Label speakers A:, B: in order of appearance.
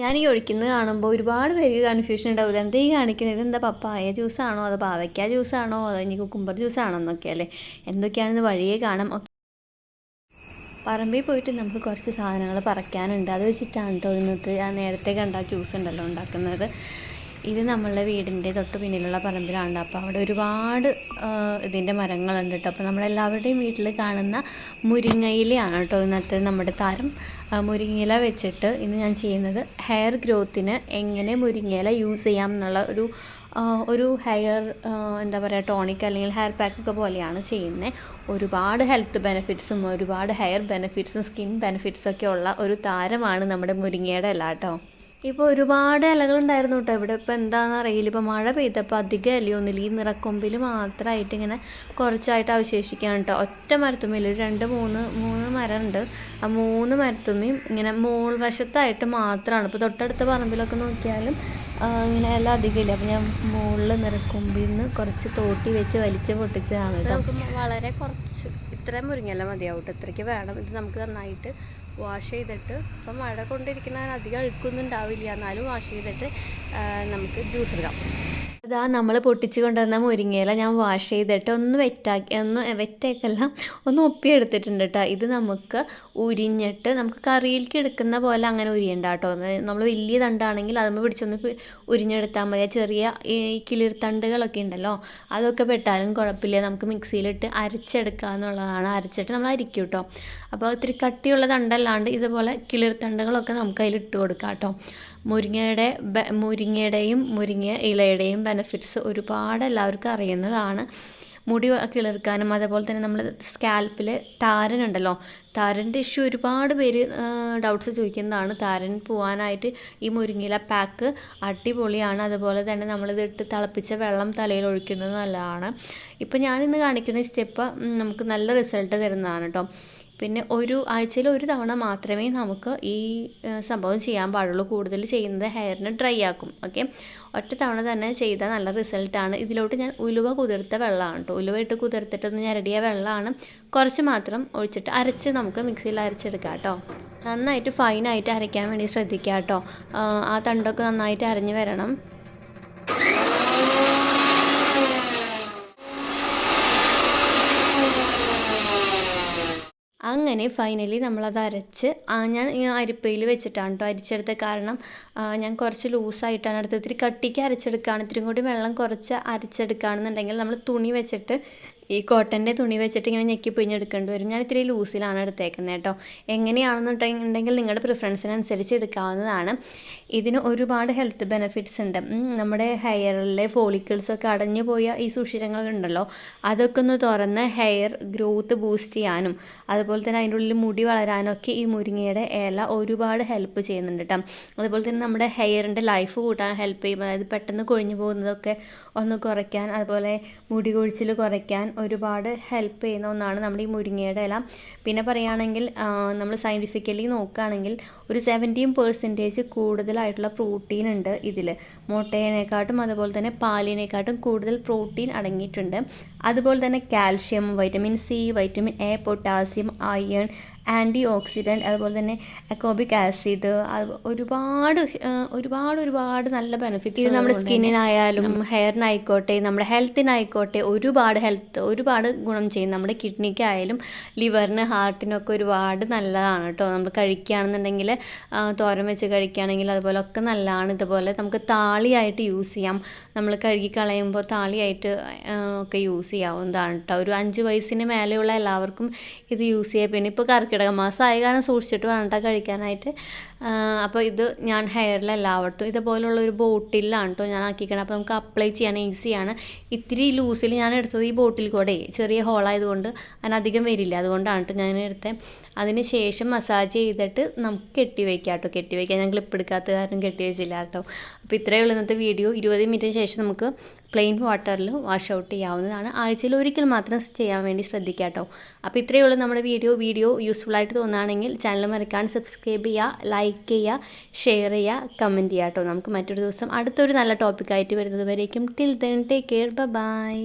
A: ഞാൻ ഈ ഒഴിക്കുന്നത് കാണുമ്പോൾ ഒരുപാട് പേര് കൺഫ്യൂഷൻ ഉണ്ടാവില്ല എന്താ ഈ കാണിക്കുന്നത്? ഇതെന്താ പപ്പായ ജ്യൂസാണോ അതോ പാവയ്ക്ക ജ്യൂസാണോ അതോ ഇനി കുക്കുംബർ ജ്യൂസാണോ എന്നൊക്കെ അല്ലേ? എന്തൊക്കെയാണെന്ന് വഴിയേ കാണാം പറമ്പിൽ പോയിട്ട് നമുക്ക് കുറച്ച് സാധനങ്ങൾ പറിക്കാനുണ്ട്. അത് വെച്ചിട്ടാണ് കേട്ടോ ഇന്നത്തെ ആ നേരത്തെ കണ്ട ജ്യൂസ് ഉണ്ടല്ലോ ഉണ്ടാക്കുന്നത്. ഇത് നമ്മളുടെ വീടിന്റെ തൊട്ട് പിന്നിലുള്ള പറമ്പിലാണ്. അപ്പോൾ അവിടെ ഒരുപാട് ഇതിന്റെ മരങ്ങളുണ്ട് കേട്ടോ അപ്പോൾ നമ്മളെല്ലാവരുടെയും വീട്ടിൽ കാണുന്ന മുരിങ്ങയിലെയാണ് കേട്ടോ ഇന്നത്തെ നമ്മുടെ താരം. മുരിങ്ങയില വെച്ചിട്ട് ഇന്ന് ഞാൻ ചെയ്യുന്നത് ഹെയർ ഗ്രോത്തിന് എങ്ങനെ മുരിങ്ങയില യൂസ് ചെയ്യാം എന്നുള്ള ഒരു ഒരു ഹെയർ എന്താ പറയുക ടോണിക് അല്ലെങ്കിൽ ഹെയർ പാക്ക് ഒക്കെ പോലെയാണ് ചെയ്യുന്നത് ഒരുപാട് ഹെൽത്ത് ബെനിഫിറ്റ്സും ഒരുപാട് ഹെയർ ബെനിഫിറ്റ്സും സ്കിൻ ബെനിഫിറ്റ്സൊക്കെ ഉള്ള ഒരു താരമാണ് നമ്മുടെ മുരിങ്ങയുടെ ഇല കേട്ടോ. ഇപ്പോൾ ഒരുപാട് ഇലകളുണ്ടായിരുന്നു കേട്ടോ ഇവിടെ. ഇപ്പോൾ എന്താണെന്ന് അറിയില്ല. ഇപ്പോൾ മഴ പെയ്തപ്പോൾ അധികം ഇലയൊന്നുമില്ല. ഈ നിറക്കൊമ്പിൽ മാത്രമായിട്ട് ഇങ്ങനെ കുറച്ചായിട്ട് അവശേഷിക്കുകയാണ് കേട്ടോ. ഒറ്റ മരത്തുമ്മിൽ ഒരു രണ്ട് മൂന്ന് മൂന്ന് മരമുണ്ട്. ആ മൂന്ന് മരത്തുമ്മയും ഇങ്ങനെ മോൾ വശത്തായിട്ട് മാത്രമാണ് ഇപ്പോൾ തൊട്ടടുത്ത പറമ്പിലൊക്കെ നോക്കിയാലും ഇങ്ങനെ എല്ലാം അധികമില്ല. അപ്പോൾ ഞാൻ മുകളിൽ നിറക്കുമ്പിൽ നിന്ന് കുറച്ച് തോട്ടി വെച്ച് വലിച്ച് പൊട്ടിച്ചതാണ് നമുക്ക് വളരെ കുറച്ച് ഇത്രയും മുരിങ്ങല്ല മതിയാവും ഇത്രയ്ക്ക് വേണം. ഇത് നമുക്ക് നന്നായിട്ട് വാഷ് ചെയ്തിട്ട് ഇപ്പം മഴ കൊണ്ടിരിക്കുന്ന അധികം അഴുക്കൊന്നും ഉണ്ടാവില്ല. എന്നാലും വാഷ് ചെയ്തിട്ട് നമുക്ക് ജ്യൂസ് എടുക്കാം ഇതാ നമ്മൾ പൊട്ടിച്ച് കൊണ്ടുവന്ന മുരിങ്ങയില ഞാൻ വാഷ് ചെയ്തിട്ട് ഒന്ന് വെറ്റാക്കി ഒന്ന് വെറ്റേക്കല്ല ഒന്ന് ഒപ്പിയെടുത്തിട്ടുണ്ട് കേട്ടോ ഇത് നമുക്ക് ഉരിഞ്ഞിട്ട് നമുക്ക് കറിയിലേക്ക് എടുക്കുന്ന പോലെ അങ്ങനെ ഉരിയണ്ട കേട്ടോ നമ്മൾ വലിയ തണ്ടാണെങ്കിൽ അതുമ്പോൾ പിടിച്ചൊന്ന് ഉരിഞ്ഞെടുത്താൽ മതി. ചെറിയ ഈ കിളിർത്തണ്ടുകളൊക്കെ ഉണ്ടല്ലോ അതൊക്കെ പെട്ടാലും കുഴപ്പമില്ല. നമുക്ക് മിക്സിയിലിട്ട് അരച്ചെടുക്കുക എന്നുള്ളതാണ് അരച്ചിട്ട് നമ്മൾ അരിക്കും കേട്ടോ അപ്പോൾ ഇത്തിരി കട്ടിയുള്ള തണ്ടല്ലാണ്ട് ഇതുപോലെ കിളിർത്തണ്ടുകളൊക്കെ നമുക്ക് അതിൽ ഇട്ട് കൊടുക്കാം കേട്ടോ മുരിങ്ങയുടെ മുരിങ്ങയുടെയും മുരിങ്ങ ഇലയുടെയും ബെനഫിറ്റ്സ് ഒരുപാട് എല്ലാവർക്കും അറിയുന്നതാണ്. മുടി കിളിർക്കാനും അതേപോലെ തന്നെ നമ്മൾ സ്കാൽപ്പിൽ താരനുണ്ടല്ലോ. താരന്റെ ഇഷ്യൂ ഒരുപാട് പേര് ഡൗട്ട്സ് ചോദിക്കുന്നതാണ്. താരൻ പോകാനായിട്ട് ഈ മുരിങ്ങയില പാക്ക് അടിപൊളിയാണ്. അതുപോലെ തന്നെ നമ്മളിത് ഇട്ട് തിളപ്പിച്ച വെള്ളം തലയിൽ ഒഴിക്കുന്നത് നല്ലതാണ്. ഇപ്പം ഞാനിന്ന് കാണിക്കുന്ന സ്റ്റെപ്പ് നമുക്ക് നല്ല റിസൾട്ട് തരുന്നതാണ് കേട്ടോ പിന്നെ ഒരു ആഴ്ചയിൽ ഒരു തവണ മാത്രമേ നമുക്ക് ഈ സംഭവം ചെയ്യാൻ പാടുള്ളൂ. കൂടുതൽ ചെയ്യുന്നത് ഹെയറിന് ഡ്രൈ ആക്കും. ഓക്കെ? ഒറ്റ തവണ തന്നെ ചെയ്താൽ നല്ല റിസൾട്ടാണ് ഇതിലോട്ട് ഞാൻ ഉലുവ കുതിർത്ത വെള്ളമാണ് കേട്ടോ. ഉലുവ ഇട്ട് കുതിർത്തിട്ടൊന്ന് ഞരടിയ വെള്ളമാണ്. കുറച്ച് മാത്രം ഒഴിച്ചിട്ട് അരച്ച് നമുക്ക് മിക്സിയിൽ അരച്ചെടുക്കാം കേട്ടോ. നന്നായിട്ട് ഫൈനായിട്ട് അരയ്ക്കാൻ വേണ്ടി ശ്രദ്ധിക്കുക കേട്ടോ. ആ തണ്ടൊക്കെ നന്നായിട്ട് അരഞ്ഞു വരണം. അങ്ങനെ ഫൈനലി നമ്മളത് അരച്ച് ഞാൻ അരിപ്പയിൽ വെച്ചിട്ടാണ് കേട്ടോ അരിച്ചെടുത്ത കാരണം ഞാൻ കുറച്ച് ലൂസായിട്ടാണ് എടുത്തത്. ഇത്തിരി കട്ടിക്ക് അരച്ചെടുക്കുകയാണ്. ഇത്തിരി കൂടി വെള്ളം കുറച്ച് അരച്ചെടുക്കുകയാണെന്നുണ്ടെങ്കിൽ നമ്മൾ തുണി വെച്ചിട്ട് ഈ കോട്ടന്റെ തുണി വെച്ചിട്ട് ഇങ്ങനെ ഞെക്കി പിഴിഞ്ഞെടുക്കേണ്ടി വരും. ഞാൻ ഇത്തിരി ലൂസിലാണ് എടുത്തേക്കുന്നത് കേട്ടോ. എങ്ങനെയാണെന്നുണ്ടെങ്കിൽ നിങ്ങളുടെ പ്രിഫറൻസിനനുസരിച്ച് എടുക്കാവുന്നതാണ്. ഇതിന് ഒരുപാട് ഹെൽത്ത് ബെനിഫിറ്റ്സ് ഉണ്ട്. നമ്മുടെ ഹെയറിലെ ഫോളിക്കിൾസൊക്കെ അടഞ്ഞു പോയ ഈ സുഷിരങ്ങളുണ്ടല്ലോ അതൊക്കെ ഒന്ന് തുറന്ന് ഹെയർ ഗ്രോത്ത് ബൂസ്റ്റ് ചെയ്യാനും അതുപോലെ തന്നെ അതിന്റെ ഉള്ളിൽ മുടി വളരാനൊക്കെ ഈ മുരിങ്ങയുടെ ഇല ഒരുപാട് ഹെൽപ്പ് ചെയ്യുന്നുണ്ട് കേട്ടോ. അതുപോലെ തന്നെ നമ്മുടെ ഹെയറിന്റെ ലൈഫ് കൂട്ടാൻ ഹെൽപ്പ് ചെയ്യും. അതായത് പെട്ടെന്ന് കൊഴിഞ്ഞു പോകുന്നതൊക്കെ ഒന്ന് കുറയ്ക്കാൻ അതുപോലെ മുടി കൊഴിച്ചിൽ കുറയ്ക്കാൻ ഒരുപാട് ഹെൽപ്പ് ചെയ്യുന്ന ഒന്നാണ് നമ്മുടെ ഈ മുരിങ്ങയുടെ ഇല. പിന്നെ പറയുകയാണെങ്കിൽ നമ്മൾ സയന്റിഫിക്കലി നോക്കുകയാണെങ്കിൽ ഒരു സെവന്റീൻ പെർസെന്റേജ് കൂടുതലായിട്ടുള്ള പ്രോട്ടീൻ ഉണ്ട് ഇതിൽ. മുട്ടയിനെക്കാട്ടും അതുപോലെ തന്നെ പാലിനെക്കാട്ടും കൂടുതൽ പ്രോട്ടീൻ അടങ്ങിയിട്ടുണ്ട്. അതുപോലെ തന്നെ calcium vitamin C vitamin A potassium iron antioxidant അതുപോലെ തന്നെ അക്കോബിക് ആസിഡ് ഒരുപാട് ഒരുപാട് ഒരുപാട് നല്ല ബെനിഫിറ്റ്സ് ഇത് നമ്മുടെ സ്കിന്നിനായാലും ഹെയറിനായിക്കോട്ടെ നമ്മുടെ ഹെൽത്തിനായിക്കോട്ടെ ഒരുപാട് ഹെൽത്ത് ഒരുപാട് ഗുണം ചെയ്യും. നമ്മുടെ കിഡ്നിക്കായാലും ലിവറിന് ഹാർട്ടിനൊക്കെ ഒരുപാട് നല്ലതാണ് കേട്ടോ. നമ്മൾ കഴിക്കുകയാണെന്നുണ്ടെങ്കിൽ തോരൻ വെച്ച് കഴിക്കുകയാണെങ്കിൽ അതുപോലെ ഒക്കെ നല്ലതാണ്. ഇതുപോലെ നമുക്ക് താളിയായിട്ട് യൂസ് ചെയ്യാം. നമ്മൾ കഴുകി കളയുമ്പോൾ താളിയായിട്ട് ഒക്കെ യൂസ് ചെയ്യാവുന്നതാണ് കേട്ടോ. ഒരു അഞ്ച് വയസ്സിന് മേലെയുള്ള എല്ലാവർക്കും ഇത് യൂസ് ചെയ്യാം. പിന്നെ ഇപ്പോൾ കർക്കിടക മാസമായ കാരണം സൂക്ഷിച്ചിട്ട് വേണം കഴിക്കാനായിട്ട്. അപ്പോൾ ഇത് ഞാൻ ഹെയറിൽ എല്ലായിടത്തും ഇതുപോലുള്ള ഒരു ബോട്ടിലാണ് കേട്ടോ ഞാൻ ആക്കിക്കണം അപ്പോൾ നമുക്ക് അപ്ലൈ ചെയ്യാൻ ഈസിയാണ്. ഇത്തിരി ലൂസിൽ ഞാൻ എടുത്തത് ഈ ബോട്ടിൽ കൂടെ. ചെറിയ ഹോളായതുകൊണ്ട് അതിനധികം വരില്ല. അതുകൊണ്ടാണ് കേട്ടോ ഞാൻ എടുത്തത് അതിന് ശേഷം മസാജ് ചെയ്തിട്ട് നമുക്ക് കെട്ടി വയ്ക്കാം കേട്ടോ കെട്ടി വയ്ക്കാം ഞാൻ ക്ലിപ്പ് എടുക്കാത്ത കാരണം കെട്ടി വെച്ചില്ല കേട്ടോ അപ്പോൾ ഇത്രയേ ഉള്ളൂ ഇന്നത്തെ വീഡിയോ. ഇരുപത് മിനിറ്റിന് ശേഷം നമുക്ക് പ്ലെയിൻ വാട്ടറിൽ വാഷ് ഔട്ട് ചെയ്യാവുന്നതാണ്. ആഴ്ചയിൽ ഒരിക്കൽ മാത്രം ചെയ്യാൻ വേണ്ടി ശ്രദ്ധിക്കാം കേട്ടോ അപ്പോൾ ഇത്രയേ ഉള്ളൂ നമ്മുടെ വീഡിയോ. വീഡിയോ യൂസ്ഫുൾ ആയിട്ട് തോന്നുകയാണെങ്കിൽ ചാനൽ മറക്കാൻ സബ്സ്ക്രൈബ് ചെയ്യുക ലൈക്ക് ചെയ്യുക ഷെയർ ചെയ്യുക കമന്റ് ചെയ്യുക കേട്ടോ. നമുക്ക് മറ്റൊരു ദിവസം അടുത്തൊരു നല്ല ടോപ്പിക്കായിട്ട് വരുന്നത് വരേക്കും. Till then take care bye